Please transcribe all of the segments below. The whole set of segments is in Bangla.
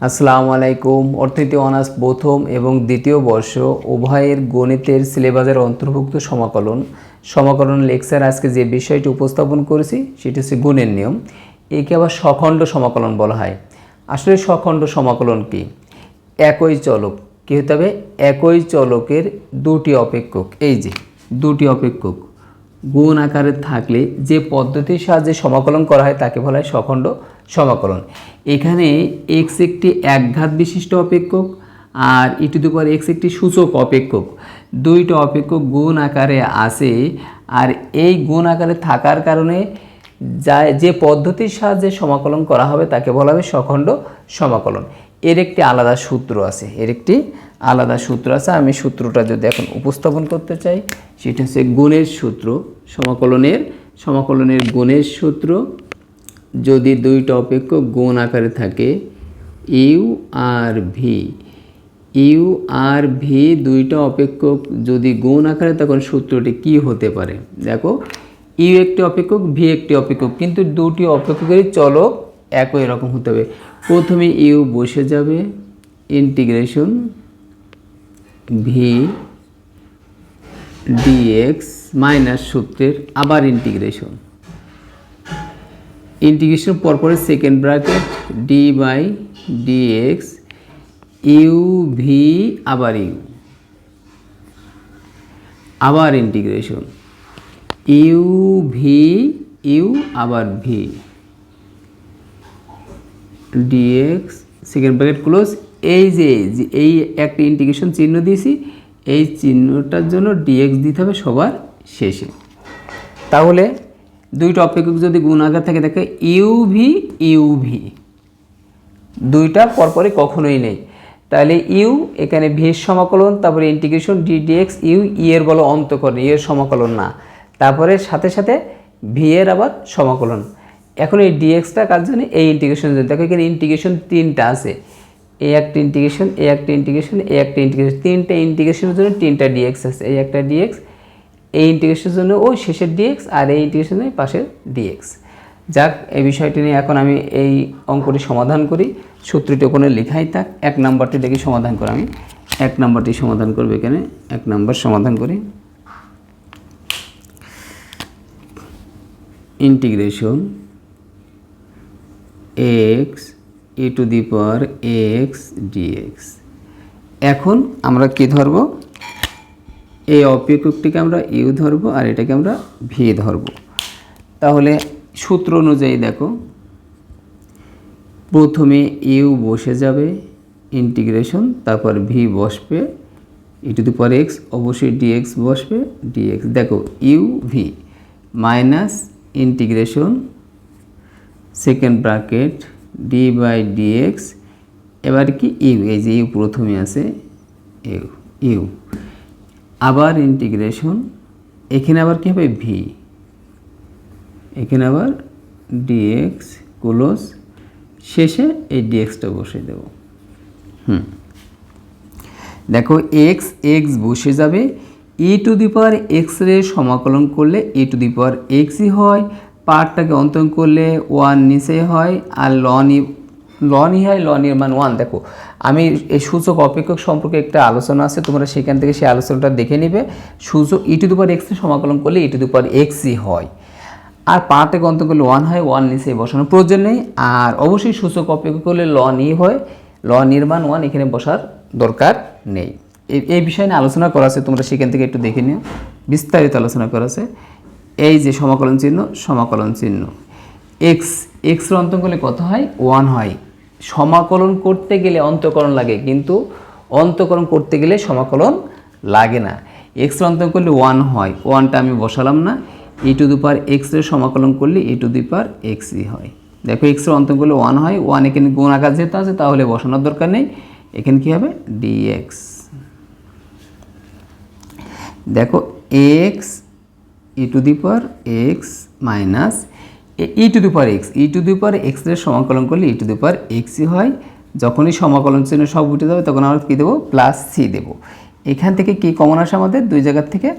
আসসালামু আলাইকুম। অর্থনীতি অনার্স প্রথম এবং দ্বিতীয় বর্ষ উভয়ের গণিতের সিলেবাসের অন্তর্ভুক্ত সমাকলন। সমাকলন লেকচার আজকে যে বিষয়টি উপস্থাপন করেছি, সেটি হচ্ছে গুণের নিয়ম। একে আবার সখণ্ড সমাকলন বলা হয়। আসলে সখণ্ড সমাকলন কি? একই চলক। কী হতে হবে? একই চলকের দুটি অপেক্ষক। এই যে, দুটি অপেক্ষক। গুণ আকারে থাকলে যে পদ্ধতির সাহায্যে সমাকলন করা হয় তাকে বলা হয় সখণ্ড সমাকলন। এখানে এক্স একটি একঘাত বিশিষ্ট অপেক্ষক আর ই টু এক্স একটি সূচক অপেক্ষক। দুইটা অপেক্ষক গুণ আকারে আসে আর এই গুণ আকারে থাকার কারণে যা যে পদ্ধতির সাহায্যে সমাকলন করা হবে তাকে বলা হবে সখণ্ড সমাকলন। এর একটি আলাদা সূত্র আছে, এর একটি আলাদা সূত্র আছে। আমি সূত্রটা যদি এখন উপস্থাপন করতে চাই, সেটা হচ্ছে গুণের সূত্র, সমাকলনের সমাকলনের গুণের সূত্র। যদি দুইটা অপেক্ষক গুণ আকারে থাকে, ইউ আর ভি, ইউ আর ভি দুইটা অপেক্ষক যদি গুণ আকারে, তখন সূত্রটি কি হতে পারে? দেখো, ইউ একটি অপেক্ষক, ভি একটি অপেক্ষক, কিন্তু দুটি অপেক্ষকেরই চলক একই রকম হতে হবে। প্রথমে ইউ বসে যাবে। ইন্টিগ্রেশন ভি ডিএক্স মাইনাস সূত্রের আবার integration. Integration পরপরে second bracket D by D X, U V আবার ইউ। আবার ইন্টিগ্রেশন। ইউ ভি, ইউ আবার V. D X second bracket close এই যে এই একটা ইন্টিগ্রেশন চিহ্ন দিয়েছি, এই চিহ্নটার জন্য ডিএক্স দিতে হবে সবার শেষে। তাহলে দুইটা অপেক্ষক যদি গুণ আকার থাকে, দেখে ইউভি ইউভি দুইটা পরপরই কখনোই নেই। তাহলে ইউ এখানে ভি এর সমাকলন, তারপরে integration D D X U E এর বলো অন্তকরণ ই এর সমাকলন না। তারপরে সাথে সাথে ভি এর আবার সমাকলন। এখন এই ডিএক্সটা কার জন্য? এই ইন্টিগ্রেশন জন্য। দেখো এখানে ইন্টিগ্রেশন তিনটা আছে। এই একটা ইন্টিগ্রেশন এই একটা ইন্টিগ্রেশন এই একটা ইন্টিগ্রেশন তিনটা ইন্টিগ্রেশনের জন্য তিনটা ডিএক্স আছে। এই একটা ডিএক্স এই ইন্টিগ্রেশনের জন্য ওই শেষের ডিএক্স আর এই ইন্টিগ্রেশনের পাশের ডিএক্স যাক, এই বিষয়টি নিয়ে এখন আমি এই অঙ্কটি সমাধান করি। সূত্রটি ওখানে লেখাই থাক। এক নাম্বারটি দেখি সমাধান করে আমি। এক নাম্বারটি সমাধান করব এখানে। এক নাম্বার সমাধান করি। Integration X E to the power X D X এখন আমরা কি ধরবো? এই অপেক্ষকটিকে আমরা ইউ ধরবো আর এটাকে আমরা ভি ধরবো। তাহলে সূত্র অনুযায়ী দেখো, প্রথমে ইউ বসে যাবে ইন্টিগ্রেশন তারপর ভি বসবে E to the power X অবশ্যই ডিএক্স বসবে ডিএক্স দেখো U V minus integration second bracket D by D X এবার কি ইউ এই যে ইউ প্রথমে আছে ইউ ইউ আবার ইন্টিগ্রেশন এখানে আবার কী হবে ভি এখানে আবার ডিএক্স ক্লোজ শেষে এই ডিএক্সটা বসে দেব। হুম। দেখো এক্স এক্স বসে যাবে ই টু দি পাওয়ার এক্স রে সমাকলন করলে ই টু দি পাওয়ার এক্সই হয় পার্টটাকে অন্তরণ করলে ওয়ান নিচে হয় আর লনই লনই হয় লনের মান ওয়ান। দেখো, আমি এই সূচক অপেক্ষক সম্পর্কে একটা আলোচনা আছে, তোমরা সেখান থেকে সেই আলোচনাটা দেখে নিবে। সূচক ই টু দি পাওয়ার এক্স সমাকলন করলে ই টু দি পাওয়ার এক্সই হয়। আর পার্টে গন্ত করলে ওয়ান হয়, ওয়ান নিচে বসানোর প্রয়োজন নেই। আর অবশ্যই সূচক অপেক্ষা করলে ল ই হয় ল নির্মাণ ওয়ান এখানে বসার দরকার নেই। এই বিষয় নিয়ে আলোচনা করা আছে, তোমরা সেখান থেকে একটু দেখে নিও। বিস্তারিত আলোচনা করা আছে। এই যে সমাকলন চিহ্ন সমাকলন চিহ্ন। এক্স এক্সের অন্তর করলে কত হয়? ওয়ান হয়। সমাকলন করতে গেলে অন্তকরণ লাগে, কিন্তু অন্তকরণ করতে গেলে সমাকলন লাগে না। এক্স অন্তর করলে ওয়ান হয়। ওয়ানটা আমি বসালাম না। ই টু দি পার এক্সের সমাকলন করলে ই টু দি পার এক্সই হয়। দেখো এক্সের অন্তর করলে ওয়ান হয়। ওয়ান এখানে গুণ আকার যেহেতু আছে, তাহলে বসানোর দরকার নেই। এখানে কী হবে? ডিএক্স দেখো X E to the power X minus E to the power X E to the এক্সের সমাকলন করলে ই টু দি পাওয়ার এক্সই হয়। যখনই সমাকলন চিহ্ন সব উঠে যাবে, তখন আমরা কী দেবো? প্লাস সি দেবো। এখান থেকে কি কমন আসে আমাদের? দুই জায়গার থেকে।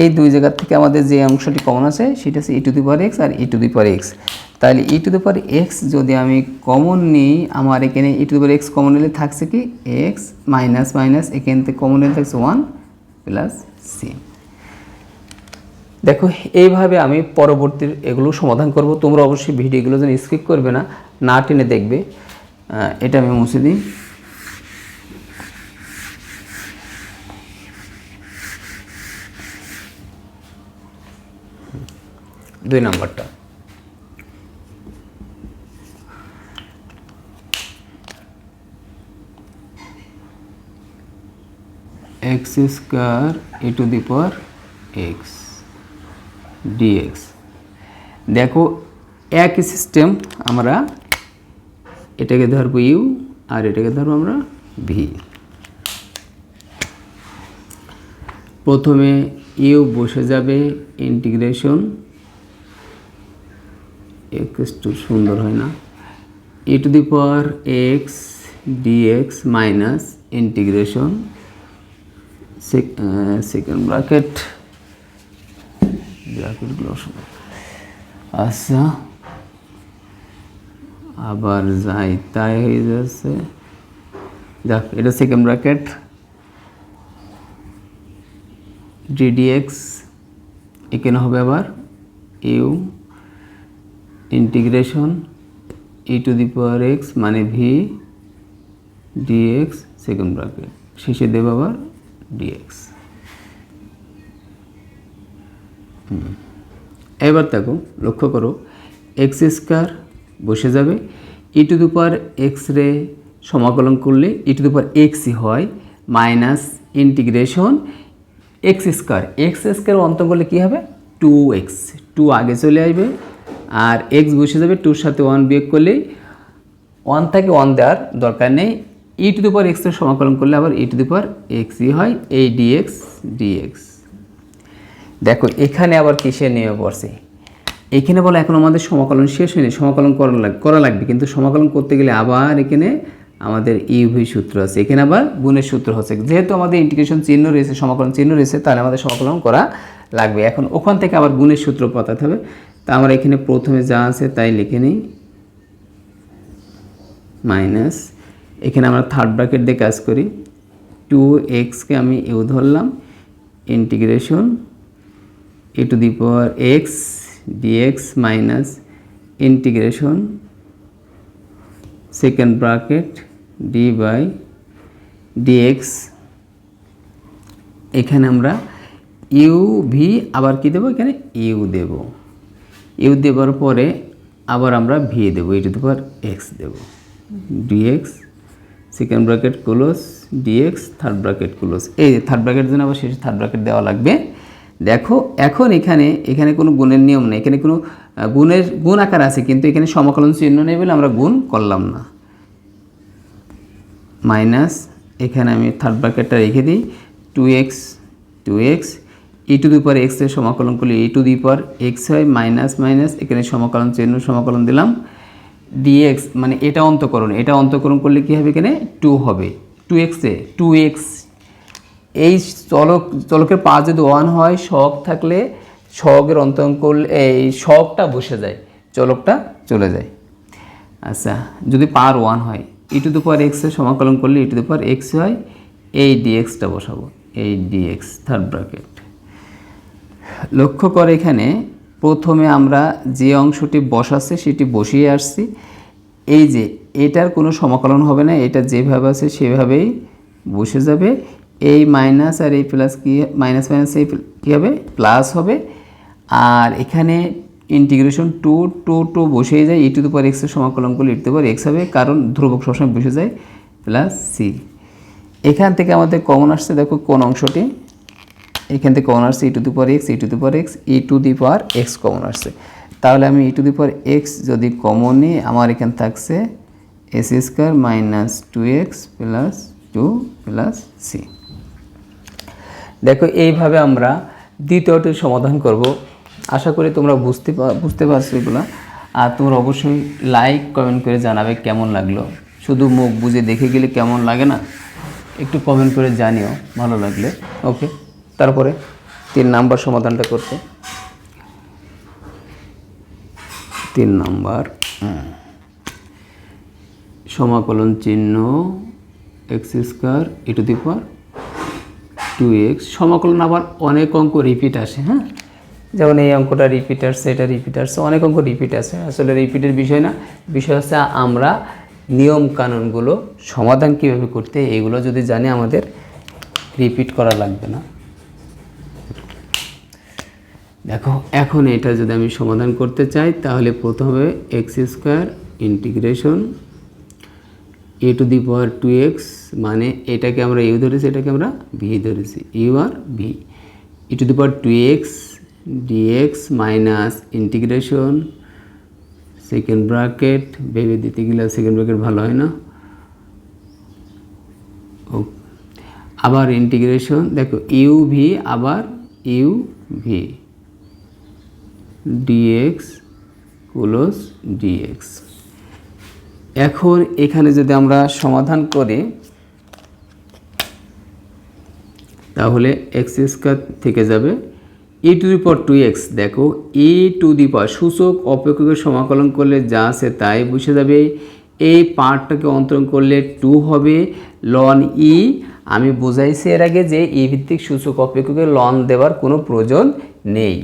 এই দুই জায়গার থেকে আমাদের যে অংশটি কমন আছে, সেটা হচ্ছে E to the power X R E to the power X তাহলে ই টু দি পাওয়ার এক্স যদি আমি কমন নিই, আমার এখানে E to the power X common নিলে থাকছে কি? এক্স মাইনাস মাইনাস এখান থেকে কমন নিলে থাকছে ওয়ান প্লাস সি দেখো, এইভাবে আমি পরবর্তী এগুলো সমাধান করব। তোমরা অবশ্যই ভিডিওগুলো যেন স্কিপ করবে না না টেনে দেখবে। এটা আমি মুছে দিই। দুই নম্বরটা। X square E to the power X D X দেখো, একই সিস্টেম আমরা এটাকে ধরবো ইউ আর এটাকে ধরবো আমরা ভি প্রথমে ইউ বসে যাবে ইন্টিগ্রেশন এক্স টু সুন্দর হয় না। E to the power X D X minus integration second bracket ব্র্যাকেটগুলো অসম্ভব আচ্ছা আবার যাই, তাই হয়ে যাচ্ছে। দেখ এটা সেকেন্ড ব্র্যাকেট ডিডিএক্স এখানে হবে আবার U integration E to the power X মানে V D X second bracket শেষে দেব আবার ডিএক্স এবার দেখো, লক্ষ্য করো এক্স স্কোয়ার বসে যাবে। ই টু দি পাওয়ার এক্স রে সমাকলন করলে ই টু দি পাওয়ার এক্সই হয় minus integration X square X square অন্তর করলে কী হবে? টু এক্স টু আগে চলে আসবে আর এক্স বসে যাবে টুর সাথে ওয়ান বিয়োগ করলেই ওয়ান থেকে ওয়ান দেওয়ার দরকার নেই। ই টু দি পাওয়ার এক্সের সমাকলন করলে আবার ই টু দি পাওয়ার এক্সই হয়। এই ডিএক্স ডিএক্স দেখো, এখানে আবার কিসের নিয়মে পড়ছে? এখানে বলে এখন আমাদের সমাকলন শেষ হয়নি, সমাকলন করা লাগ, করা লাগবে। কিন্তু সমাকলন করতে গেলে আবার এখানে আমাদের ইউভি সূত্র আছে। এখানে আবার গুণের সূত্র হচ্ছে। যেহেতু আমাদের ইন্টিগ্রেশন চিহ্ন রয়েছে, সমাকলন চিহ্ন রয়েছে, তাহলে আমাদের সমাকলন করা লাগবে। এখন ওখান থেকে আবার গুণের সূত্র পাতাতে হবে। তা আমরা এখানে প্রথমে যা আছে তাই লিখে নিই। মাইনাস, এখানে আমরা থার্ড ব্র্যাকেট দিয়ে কাজ করি। টু এক্সকে আমি ইউ ধরলাম। Integration E to the power X D X minus integration second bracket D by D X এখানে আমরা ইউ ভি আবার কি দেবো? এখানে ইউ দেব। ইউ দেওয়ার পরে আবার আমরা ভি দেবো এই টু পাওয়ার এক্স দেবো। D X second bracket close D X third bracket close এই থার্ড ব্র্যাকেট জন্য আবার শেষে থার্ড ব্র্যাকেট দেওয়া লাগবে। দেখো, এখন এখানে এখানে কোনো গুণের নিয়ম নেই। এখানে কোনো গুণের গুণ আকার আছে, কিন্তু এখানে সমাকলন চিহ্ন নেই বলে আমরা গুণ করলাম না। মাইনাস, এখানে আমি থার্ড ব্র্যাকেটটা রেখে দিই। Two X two X E to the power এক্সের সমাকলন করলে E to the power X হয় মাইনাস মাইনাস এখানে সমাকলন চিহ্ন, সমাকলন দিলাম। ডিএক্স মানে এটা অন্তকরণ এটা অন্তকরণ করলে কী হবে এখানে? টু হবে। টু এক্সে টু এক্স এই চলক, চলকের পা যদি ওয়ান হয়, শক থাকলে শকের অন্তরণ করলে, এই শকটা বসে যায়, চলকটা চলে যায়। আচ্ছা যদি পার ওয়ান হয় ই টু দি পাওয়ার এক্সের সমাকলন করলে ই টু দি পাওয়ার এক্স হয়, এই ডিএক্সটা বসাবো, এই ডিএক্স থার্ড ব্র্যাকেট লক্ষ্য করে এখানে, প্রথমে আমরা যে অংশটি বসাচ্ছে, সেটি বসিয়ে আসছি। এই যে, এটার কোনো সমাকলন হবে না, এটা যেভাবে আছে, সেভাবেই বসে যাবে। এই মাইনাস আর এই প্লাস কি মাইনাস মাইনাস এই কী হবে? প্লাস হবে। আর এখানে ইন্টিগ্রেশন টু টু টু বসেই যায়। ই টু দি পাওয়ার এক্সের সমাকলন করলে ই টু দি পাওয়ার এক্স হবে কারণ ধ্রুবক সবসময় বসে যায়। প্লাস সি এখান থেকে আমাদের কমন আসছে, দেখো কোন অংশটি। এখান থেকে কমন আসছে E to the power X E to the power X E to the power X common আসছে। তাহলে আমি E to the power X যদি কমন নিই, আমার এখানে থাকছে S square minus two X plus two plus C. দেখো, এইভাবে আমরা দ্বিতীয়টির সমাধান করব। আশা করি তোমরা বুঝতে বুঝতে পারছ এগুলো। আর তোমরা অবশ্যই লাইক কমেন্ট করে জানাবে কেমন লাগল। শুধু মুখ বুঝে দেখে গেলে কেমন লাগে না? একটু কমেন্ট করে জানিও, ভালো লাগলে। ওকে তারপরে তিন নাম্বার সমাধানটা করতে। তিন নাম্বার সমাকলন চিহ্ন X square E to the power two X সমাকলন আবার অনেক অঙ্ক রিপিট আসে হ্যাঁ? যেমন এই অঙ্কটা রিপিট আসছে, এটা রিপিট আসছে, অনেক অঙ্ক রিপিট আসে। আসলে রিপিটের বিষয় না, বিষয় হচ্ছে আমরা নিয়ম কানুনগুলো সমাধান কীভাবে করতে, এগুলো যদি জানি আমাদের রিপিট করা লাগবে না। দেখো, এখন এটা যদি আমি সমাধান করতে চাই, তাহলে প্রথমে X square integration E to the power two X মানে এটাকে আমরা ইউ ধরেছি, এটাকে আমরা ভি ধরেছি। You R V E to the power two X D X minus integration second bracket ভেবে দিতে গেলে সেকেন্ড ব্র্যাকেট ভালো হয় না। ও আবার ইন্টিগ্রেশন দেখো ইউ ভি আবার U V D X close D X এখন এখানে যদি আমরা সমাধান করি, তাহলে এক্স স্কোয়ার থেকে যাবে E to the power two X দেখো ই টু দি পাওয়ার সূচক অপেক্ষকের সমাকলন করলে যা আছে তাই বসে যাবে। এই পার্টটাকে অন্তরণ করলে টু হবে লন ই আমি বোঝাইছি এর আগে যে ই ভিত্তিক সূচক অপেক্ষকের লন দেওয়ার কোনো প্রয়োজন নেই।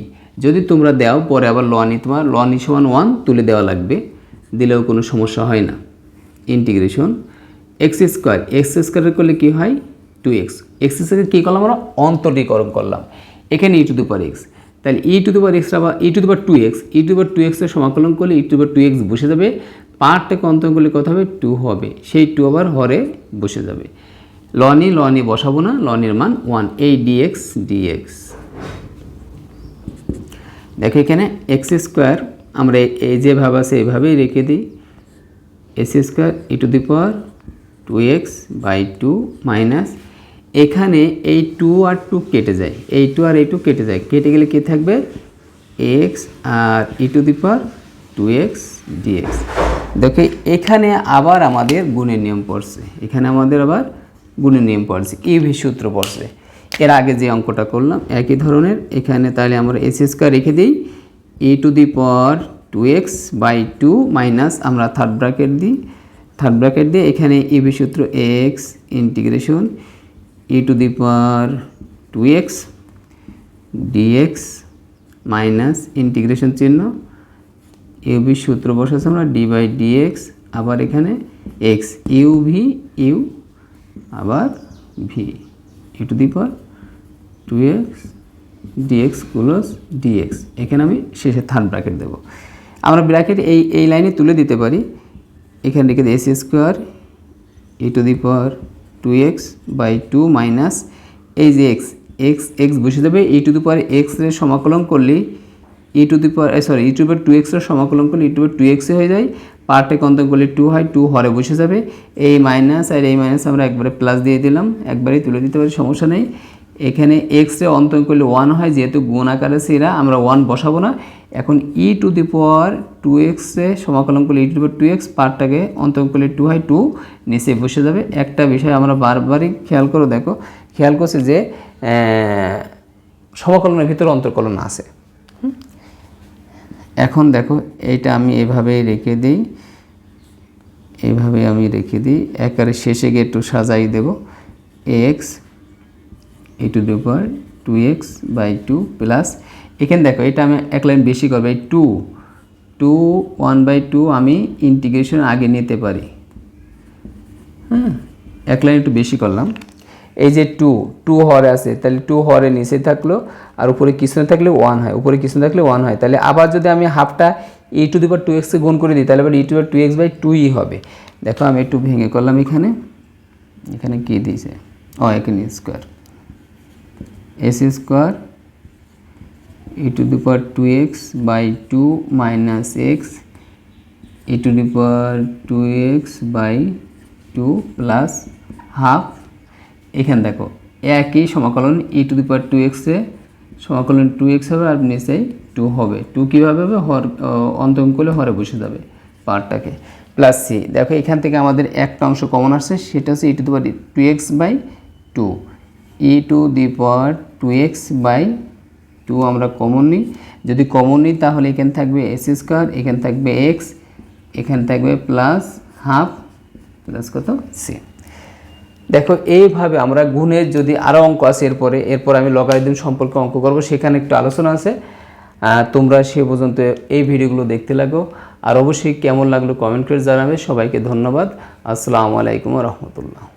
যদি তোমরা দাও, পরে আবার লন ই তোমার লন ই সমান ওয়ান তুলে দেওয়া লাগবে। দিলেও কোনো সমস্যা হয় না। Integration X square X square করলে কী হয়? টু এক্স এক্স স্কোয়ার কী করলাম আমরা? অন্তরীকরণ করলাম। এখানে ই টু দি পাওয়ার এক্স তাহলে ই টু দি পাওয়ার এক্স আবার E to the power two X E to power two এক্সের সমাকলন করলে E to power two X বসে যাবে। পার্টটাকে অন্তরণ করলে কত হবে? টু হবে। সেই টু আবার হরে বসে যাবে। লনি লনি বসাবো না। লনের মান ওয়ান এই ডিএক্স ডিএক্স দেখো এখানে এক্স স্কোয়ার আমরা এই যেভাবে আছে এভাবেই রেখে দিই। S square E to the power two X by two minus এখানে এই টু আর টু কেটে যায়। এই টু আর এই টু কেটে যায়। কেটে গেলে কী থাকবে? X R E to the power two X D X দেখো, এখানে আবার আমাদের গুণের নিয়ম পড়ছে। এখানে আমাদের আবার গুণের নিয়ম পড়ছে। ইভি সূত্র পড়ছে? এর আগে যে অঙ্কটা করলাম, একই ধরনের। এখানে তাহলে আমরা এস স্কোয়ার রেখে দিই। E to the power two X by two minus আমরা থার্ড ব্র্যাকেট দিই। থার্ড ব্র্যাকেট দিয়ে এখানে এ ইবি সূত্র X integration E to the power two X D X minus integration চিহ্ন। ইউবি সূত্র বসাচ্ছি আমরা ডি বাই ডিএক্স আবার এখানে এক্স ইউ ভি ইউ আবার V E to the power two X D X close D X এখানে আমি শেষে থার্ড ব্র্যাকেট দেবো। আমরা ব্র্যাকেট এই এই লাইনে তুলে দিতে পারি। এখানে রেখে দিই S square E to the power two X by two minus এই যে এক্স এক্স এক্স বসে যাবে ই টু দি পাওয়ার এক্সের সমাকলন করলে E to the power sorry E to two এক্সের সমাকলন করলে ই টু টু এক্সে হয়ে যায়। পার্টে কন্তন করলে টু হয় টু হরে বসে যাবে। এই মাইনাস আর এই মাইনাস আমরা একবারে প্লাস দিয়ে দিলাম। একবারেই তুলে দিতে পারি, সমস্যা নেই। এখানে এক্সে অন্তরণ করলে ওয়ান হয়, যেহেতু গুণ আকারে সেরা আমরা ওয়ান বসাবো না। এখন ই টু দি পাওয়ার টু এক্সে সমাকলন করলে E to the power two X পার্টটাকে অন্তরণ করলে টু হয় টু নিচে বসে যাবে। একটা বিষয় আমরা বারবারই খেয়াল করে, দেখো, খেয়াল করছে যে সমাকলনের ভিতরে অন্তর্কলন আছে। এখন দেখো, এইটা আমি এভাবেই রেখে দিই। এভাবে আমি রেখে দিই। একেবারে শেষে গিয়ে একটু সাজাই দেব। X E to the power two X by two plus এখানে দেখো, এটা আমি এক লাইন বেশি করব, এই two two one by two আমি ইন্টিগ্রেশন আগে নিতে পারি। হ্যাঁ এক লাইন একটু বেশি করলাম। এই যে টু টু হরে আছে, তাহলে টু হরে নিচে থাকল, আর উপরে কিছু না থাকলে ওয়ান হয়, উপরে কিছু না থাকলে ওয়ান হয়। তাহলে আবার যদি আমি হাফটা ই টু দি পাওয়ার টু এক্সে গুণ করে দিই, তাহলে আবার E two two X by টুই হবে। দেখো, আমি একটু ভেঙে করলাম এখানে। এখানে কী দিয়েছে? ও এখানে square S square the power two X by two minus X E to the power two X by two plus half এখানে দেখো, একই সমাকলন ই টু দি পাওয়ার টু এক্সে সমাকলন এক্স হবে আর নিচেই টু হবে। টু কীভাবে হবে? হর অন্তরণ করলে হরে বসে যাবে পার্টটাকে। প্লাস সি দেখো এখান থেকে আমাদের একটা অংশ কমন আসছে, সেটা হচ্ছে two the power two X by two E to the power two X by two আমরা কমন নিই। যদি কমন নিই, তাহলে এখানে থাকবে এস স্কোয়ার এখানে থাকবে এক্স এখানে থাকবে প্লাস হাফ প্লাস কত? সি দেখো, এইভাবে আমরা গুণের যদি আরও অঙ্ক আছে, এরপরে, এরপর আমি লগারিদম সম্পর্কে অঙ্ক করব, সেখানে একটু আলোচনা আছে। তোমরা সে পর্যন্ত এই ভিডিওগুলো দেখতে লাগো। আর অবশ্যই কেমন লাগল কমেন্ট করে জানাবে। সবাইকে ধন্যবাদ। আসসালামু আলাইকুম রহমতুল্লাহ।